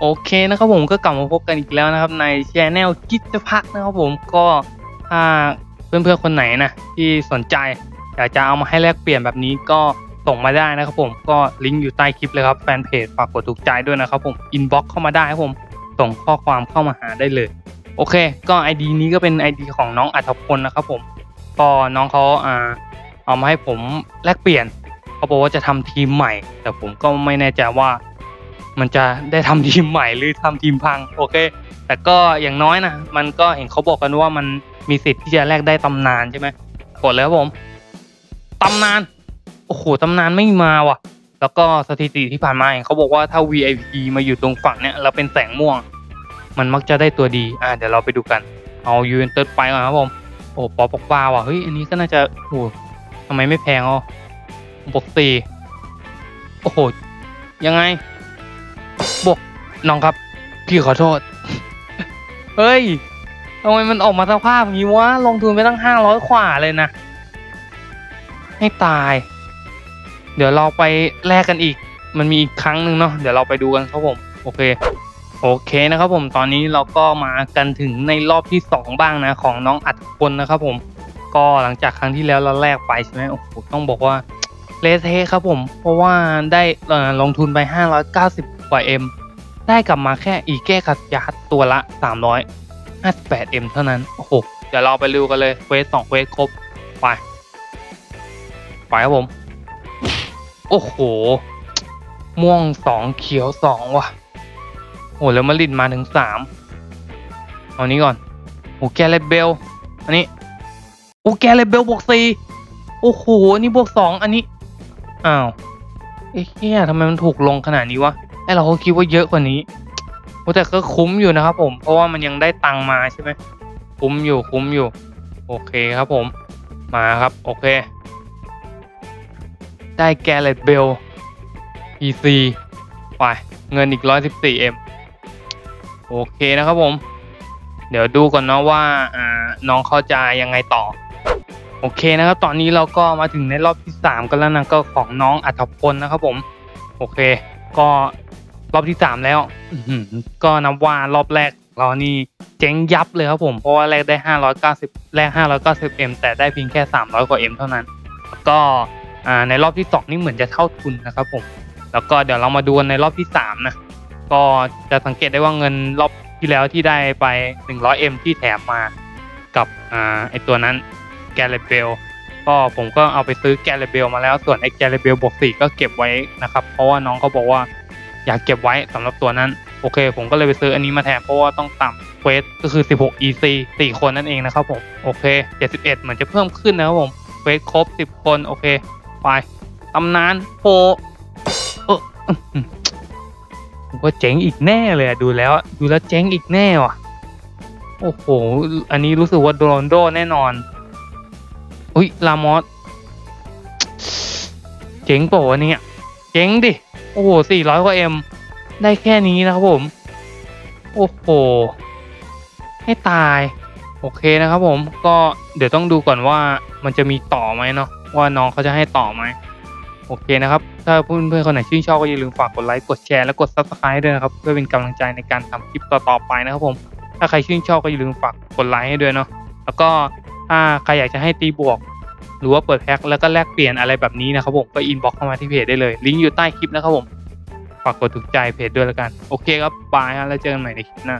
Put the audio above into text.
โอเคนะครับผมก็กลับมาพบกันอีกแล้วนะครับ ในช anel กิจพักนะครับผมก็ถ้าเพื่อนๆคนไหนนะที่สนใจอยากจะเอามาให้แลกเปลี่ยนแบบนี้ก็ส่งมาได้นะครับผมก็ลิงก์อยู่ใต้คลิปเลยครับแฟนเพจฝากกดถูกใจด้วยนะครับผมอินบ็อกเข้ามาได้ครับผมส่งข้อความเข้ามาหาได้เลย โอเค ก็ ID นี้ก็เป็น ID ของน้องอัธพลนะครับผมก็น้องเขาอ่าเอามาให้ผมแลกเปลี่ยนเขาบอกว่าจะทำทีมใหม่ แต่ผมก็ไม่แน่ใจว่า มันจะได้ทำทีมใหม่หรือทำทีมพังโอเค แต่ก็อย่างน้อยนะมันก็เห็นเขาบอกกันว่ามันมีสิทธิ์ที่จะแลกได้ตำนานใช่ไหมกดเลยครับผมตำนานโอ้โหตำนานไม่มาว่ะ แล้วก็สถิติที่ผ่านมาเห็นเขาบอกว่าถ้า VIP มาอยู่ตรงฝั่งเนี้ยเราเป็นแสงม่วง มันมักจะได้ตัวดี อ่าเดี๋ยวเราไปดูกัน เอายูเวนเติร์ไปก่อนครับผมโอ้ปอปอกบาว่ะเฮ้ยอันนี้ก็น่าจะโอ้ทำไมไม่แพงอะบวกสี่โอ้โหยังไง บวกน้องครับ พี่ขอโทษ เฮ้ยทำไมมันออกมาสภาพอย่างนี้วะลงทุนไปตั้งห้าร้อยขวาเลยนะ ให้ตาย เดี๋ยวเราไปแลกกันอีก มันมีอีกครั้งหนึ่งเนาะเดี๋ยวเราไปดูกันครับผม โอเค โอเคนะครับผมตอนนี้เราก็มากันถึงในรอบที่สองบ้างนะ ของน้องอัดพลนะครับผม ก็หลังจากครั้งที่แล้วเราแลกไปใช่ไหมโอ้โหต้องบอกว่าเลเทครับผม เพราะว่าได้ลงทุนไป 590 กว่า M ได้กลับมาแค่อีแก้คัสยาร์ดตัวละ 358 M เท่านั้น โอ้โห เดี๋ยวเราไปดูกันเลยเควสสองเควสครบ ไป ไปครับผม โอ้โห ม่วงสองเขียวสองว่ะ โอ้แล้วมาริดมาถึงสามเอานี้ก่อน โอ้แกเลเบล อันนี้ โอ้แกเลเบลบวกสี่โอ้โหอันนี้บวกสองอันนี้ อ้าวเอ๊ะเฮียทำไมมันถูกลงขนาดนี้วะ ไอเราก็คิดว่าเยอะกว่านี้แต่ก็คุ้มอยู่นะครับผม เพราะว่ามันยังได้ตังมาใช่ไหมคุ้มอยู่คุ้มอยู่ โอเคครับผม มาครับ โอเค ได้แกเลตเบล PC ไปเงินอีก 114M โอเคนะครับผม เดี๋ยวดูก่อนเนาะว่าน้องเขาจะยังไงต่อ โอเคนะครับ ตอนนี้เราก็มาถึงในรอบที่สามกันแล้วนะก็ของน้องอัธพลนะครับผม โอเค ก็ รอบที่สามแล้วอื้อหือก็นับว่ารอบแรกเรานี่เจ๊งยับเลยครับผมเพราะว่าแรกได้ 590 แรก 590M แต่ได้เพียงแค่ 300 กว่า M เท่านั้นแล้วก็อ่าในรอบที่สองนี่เหมือนจะเท่าทุนนะครับผม แล้วก็เดี๋ยวเรามาดูกันในรอบที่สามนะ ก็จะสังเกตได้ว่าเงินรอบที่แล้วที่ได้ไป 100M ที่แถมมากับอ่าไอตัวนั้นแกลเบลก็ผมก็เอาไปซื้อแกลเบลมาแล้วส่วนไอแกลเบลบวกสี่ก็เก็บไว้นะครับ เพราะว่าน้องเขาบอกว่า อยากเก็บไว้สำหรับตัวนั้น โอเค ผมก็เลยไปซื้ออันนี้มาแทนเพราะว่าต้องต่ำเควสก็คือ 16 EC 4 คนนั่นเองนะครับผม โอเค 71 เหมือนจะเพิ่มขึ้นนะครับผมเควสครบ 10 คนโอเค ไปตำนานโฟเออผมว่าเจ๊งอีกแน่เลยอะดูแล้วดูแล้วเจ๊งอีกแน่ว่ะ โอ้โห อันนี้รู้สึกว่าโดนโดแน่นอน อุ้ยลามอสเจ๋งโปะวะเนี่ย เจ๋งดิ อ้โหสี่ร้อยกว่าเอ็มได้แค่นี้นะครับผม โอ้โห ให้ตาย โอเคนะครับผม ก็เดี๋ยวต้องดูก่อนว่ามันจะมีต่อไหมเนาะ ว่าน้องเขาจะให้ต่อไหม โอเคนะครับ ถ้าเพื่อนๆคนไหนชื่นชอบก็อย่าลืมฝากกดไลค์ กดแชร์ และกด subscribe ด้วยนะครับ เพื่อเป็นกำลังใจในการทำคลิปต่อๆไปนะครับผม ถ้าใครชื่นชอบก็อย่าลืมฝากกดไลค์ให้ด้วยเนาะ แล้วก็ถ้าใครอยากจะให้ตีบวก หรือว่าเปิดแพ็คแล้วก็แลกเปลี่ยนอะไรแบบนี้นะครับผมก็อินบ็อกเข้ามาที่เพจได้เลยลิงก์อยู่ใต้คลิปนะครับผมฝากกดถูกใจเพจด้วยแล้วกัน โอเคครับบายฮะแล้วเจอกันใหม่ในคลิปหน้า